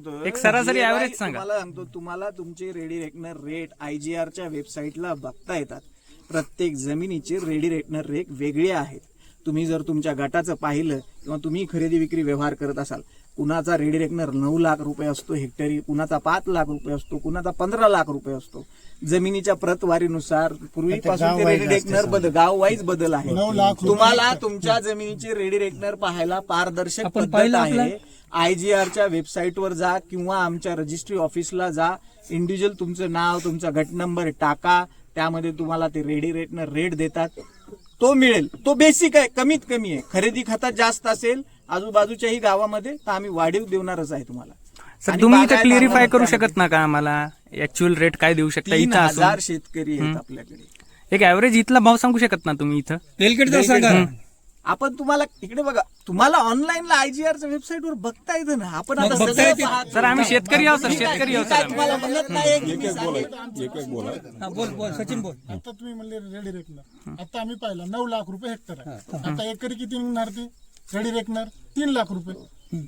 सांगतो एक सरासरी average सांगा. तुम्हाला सांगतो तुम्हाला तुमचे रेडी रेकनर रेट आयजीआर च्या वेबसाईटला बघता येतात. प्रत्येक जमिनीचे रेडी रेकनर रेट वेगळे आहेत तुम्ही जर तुमच्या गटाचं पाहिलं किंवा तुम्ही खरेदी विक्री व्यवहार करत असाल कुणाचा रेडी रेकनर नऊ लाख रुपये असतो हेक्टरी कुणाचा पाच लाख रुपये असतो कुणाचा पंधरा लाख रुपये असतो जमिनीच्या प्रतवारीनुसार पूर्वीपासून ते रेडी रेकनर बदल गाव वाईज बदल आहे. तुम्हाला तुमच्या जमिनीचे रेडी रेकनर पाहायला पारदर्शक पद्धत आहे. आयजीआरच्या वेबसाईटवर जा किंवा आमच्या रजिस्ट्री ऑफिसला जा. इंडिव्हिज्युअल तुमचं नाव तुमचा गट नंबर टाका. त्यामध्ये तुम्हाला ते रेडी रेटनं रेट देतात. तो मिळेल. तो बेसिक आहे कमीत कमी आहे. खरेदी खतात जास्त असेल आजूबाजूच्याही गावामध्ये तर आम्ही वाढीव देणारच आहे तुम्हाला. सर तुम्ही इथं क्लिअरिफाय करू शकत ना का आम्हाला? ऍक्च्युअल रेट काय देऊ शकता? तीन इथं हजार शेतकरी आहेत आपल्याकडे. एक ऍव्हरेज इथला भाव सांगू शकत ना तुम्ही इथं? तेलकट सांगा. आपण तुम्हाला इकडे बघा तुम्हाला ऑनलाईनला आयजीआरच्या वेबसाईट वर बघता येतं ना. आपण आता बघता सगळं येते. पाहतो. सर आम्ही शेतकरी आहोत सर शेतकरी आहोत काय तुम्हाला म्हणत नाही की मी सांगेन. हा, बोल बोल सचिन बोल. आता तुम्ही म्हणले रेडी रेकनर आता आम्ही पाहिला नऊ लाख रुपये हेक्टर आहे. आता एकरी किती निघणार ते? रेडी रेकनर तीन लाख रुपये.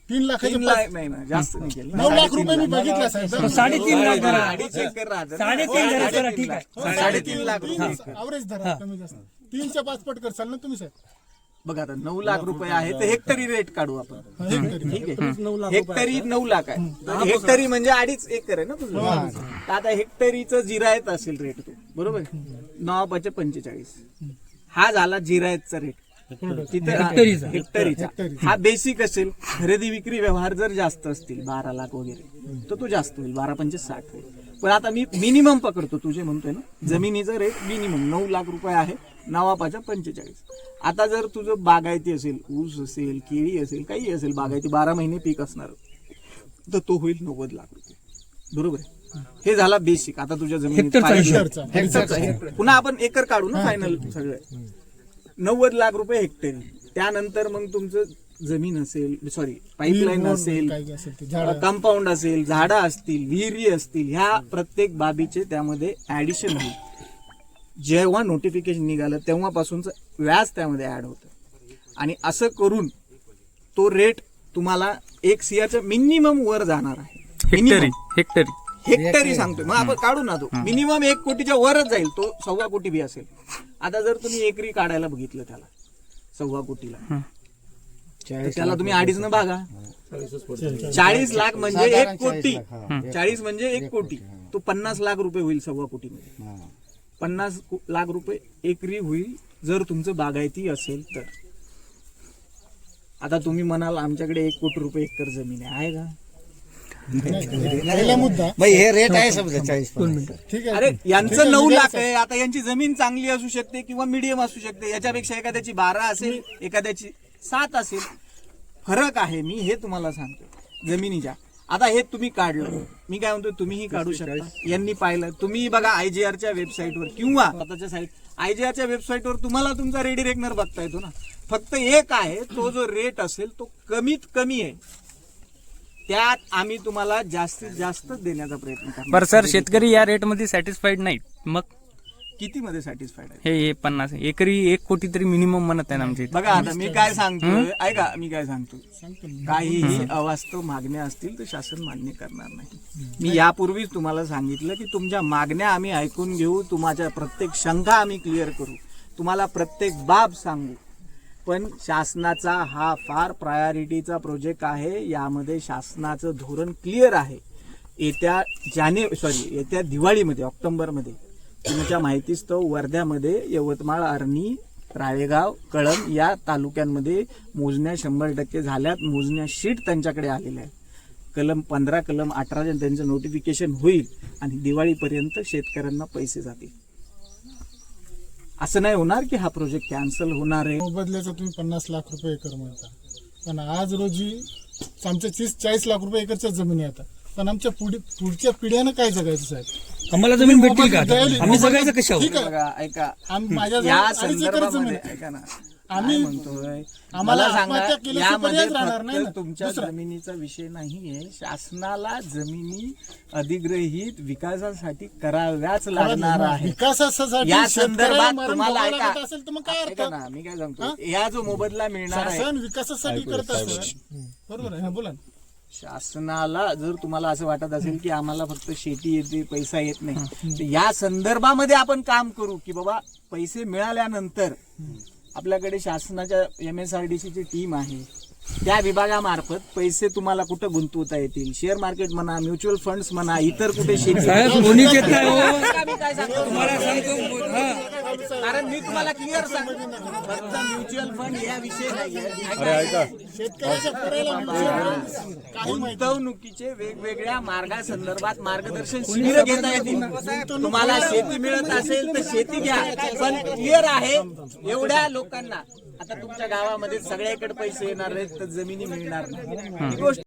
तीन लाखाचे तीन पाच- लाख नाही ना जास्त निघेल ना. नऊ लाख रुपये मी बघितला साहेब. साडेतीन लाख धरा अडीच एकर राहतं ना. साडेतीन धरा ठीक आहे. साडेतीन लाख. रुपये. अवरेज धरा कमी जास्त. तीनच्या पाच पट करसाल ना तुम्ही साहेब. बघा आता नऊ लाख रुपये आहे तर हेक्टरी रेट काढू आपण. ठीक आहे. हेक्टरी नऊ लाख आहे. तर हेक्टरी म्हणजे अडीच एकर आहे ना तुझं. तर आता हेक्टरीचं जिरायत असेल रेट तो. बरोबर? नऊ पाचे पंचेचाळीस. हा झाला जिरायतचा रेट तिथे हेक्टरीचा. हेक्टरीचा. हा बेसिक असेल. खरेदी विक्री व्यवहार जर जास्त असतील बारा लाख वगैरे तर तो जास्त होईल. बारा पंचे साठ होईल. पण आता मी मिनिमम पकडतो तुझे म्हणतोय ना? जमिनीचा रेट मिनिमम नऊ लाख रुपये आहे. नावापाच्या पंचेचाळीस. आता जर तुझं बागायती असेल ऊस असेल केळी असेल काही असेल बागायती बारा महिने पीक असणार. तर तो होईल नव्वद लाख रुपये. बरोबर आहे? हे झाला बेसिक आता तुझ्या जमिनीत हेक्टरचा हेक्टर. पुन्हा आपण एकर काढू ना फायनल सगळं. नव्वद लाख रुपये हेक्टरी त्यानंतर मग तुमचं जमीन असेल सॉरी पाईपलाईन असेल कंपाऊंड असेल झाडं. असतील विहिरी असतील ह्या प्रत्येक बाबीचे त्यामध्ये ऍडिशन होईल जेव्हा नोटिफिकेशन निघालं तेव्हापासूनच व्याज त्यामध्ये ऍड होतं. आणि असं करून तो रेट तुम्हाला एक सियाच्या मिनिमम वर जाणार आहे. हेक्टरी. हेक्टरी. हेक्टरी सांगतोय. मग आपण काढू ना तो. मिनिमम एक कोटीच्या वरच जाईल. तो सव्वा कोटी बी असेल. आता जर तुम्ही एकरी काढायला बघितलं त्याला सव्वा कोटीला त्याला तुम्ही अडीच न भागा. चाळीस लाख म्हणजे एक कोटी. चाळीस म्हणजे एक कोटी. तो पन्नास लाख रुपये होईल सव्वा कोटीमध्ये. पन्नास लाख रुपये एकरी होईल जर तुमचं बागायती असेल तर. आता तुम्ही म्हणाल आमच्याकडे एक कोटी रुपये एकर जमीन आहे का? पहिला मुद्दा. भाई हे रेट आहे समजा चाळीस ठीक आहे. अरे यांचं नऊ लाख आहे. आता यांची जमीन चांगली असू शकते किंवा मिडियम असू शकते. याच्यापेक्षा एखाद्याची बारा असेल एखाद्याची सात असेल. फरक आहे मी हे तुम्हाला सांगतो. जमिनीच्या. आता हे तुम्ही काढलं. मी काय म्हणतो तुम्हीही काढू शकता. यांनी पाहिलं. तुम्ही बघा आयजीआरच्या वेबसाईटवर किंवा स्वतःच्या साईट आयजीआरच्या वेबसाईटवर तुम्हाला तुमचा रेडी रेकनर बघता येतो ना. फक्त एक आहे तो जो रेट असेल तो कमीत कमी आहे. त्यात आम्ही तुम्हाला जास्तीत जास्त देण्याचा प्रयत्न करणार. बरं सर शेतकरी या रेटमध्ये सॅटिस्फाईड नाहीत. मग किती मध्ये सॅटिस्फाईड आहे हे हे पन्नास एकरी एक कोटी तरी मिनिमम म्हणत आहे ना आमच्या इथे. बघा आता मी काय सांगतोय ऐका मी काय सांगतो काहीही अवास्तव मागण्या असतील तर शासन मान्य करणार नाही. मी यापूर्वीच तुम्हाला सांगितलं की तुमच्या मागण्या आम्ही ऐकून घेऊ तुमच्या प्रत्येक शंका आम्ही क्लिअर करू. तुम्हाला प्रत्येक बाब सांगू. पण शासनाचा हा फार प्रायोरिटीचा प्रोजेक्ट आहे यामध्ये शासनाचं धोरण क्लिअर आहे. येत्या जाने सॉरी येत्या दिवाळीमध्ये ऑक्टोबरमध्ये तुमच्या माहितीस्तव वर्ध्यामध्ये यवतमाळ आर्णी राळेगाव कळंब या तालुक्यांमध्ये मोजण्या शंभर टक्के झाल्यात. मोजण्या शीट त्यांच्याकडे आलेल्या आहेत. कलम पंधरा कलम अठरा त्यांचं नोटिफिकेशन होईल आणि दिवाळीपर्यंत शेतकऱ्यांना पैसे जातील. असं नाही होणार की हा प्रोजेक्ट कॅन्सल होणार आहे. मोबदल्याचा तुम्ही पन्नास लाख रुपये एकर म्हणता. पण आज रोजी आमच्या तीस चाळीस लाख रुपये एकरच्या जमिनी आता पण आमच्या पुढे पुढच्या पिढ्यानं काय जगायचं साहेब? आम्हाला जमीन भेटतील का? आम्ही जगायचं कशावर ठीक आहे. बघा ऐका. आम- माझ्याजवळ या अडीच एकर जमीन संदर्भामध्ये आहे. ऐका ना. आम्ही- आम्ही म्हणतोय? आम्हाला मला सांगा आत्महत्या केल्याशिवाय यामध्ये पर्यायच राहणार नाही फक्त ना. तुमच्या दुसरं. जमिनीचा विषय नाहीये. शासनाला जमिनी अधिग्रहित विकासासाठी कराव्याच लागणार आहे. विकासासाठी या शेतकऱ्याला संदर्भात मरण तुम्हाला भोगावं ऐका. असेल तर मग काय अर्थ? ना मी काय सांगतो या जो मोबदला मिळणार आहे शासन विकासासाठी करत असतं. बरोबर आहे हा बोला ना. शासनाला जर तुम्हाला असं वाटत असेल की आम्हाला फक्त शेती येते पैसा येत नाही तर या संदर्भामध्ये आपण काम करू की बाबा पैसे मिळाल्यानंतर आपल्याकडे शासनाच्या एम एस आर डी ची टीम आहे. त्या विभागामार्फत पैसे तुम्हाला कुठं गुंतवता येतील? शेअर मार्केट म्हणा म्युच्युअल फंड्स म्हणा इतर कुठे शेती साहेब कोणीच येत नाही हो. मी काय सांगतो? तुम्हाला सांगतो हा. कारण मी तुम्हाला क्लिअर सांगतो. फक्त म्युच्युअल फंड या विषय नाहीये गुंतवणुकीचे वेगवेगळ्या मार्गासंदर्भात मार्गदर्शन शिबिर घेता येतील. तुम्हाला शेती मिळत असेल तर शेती घ्या. पण क्लिअर आहे एवढ्या लोकांना आता तुमच्या गावामध्ये सगळ्याकडे पैसे येणार आहेत तर जमिनी मिळणार नाही. ही गोष्ट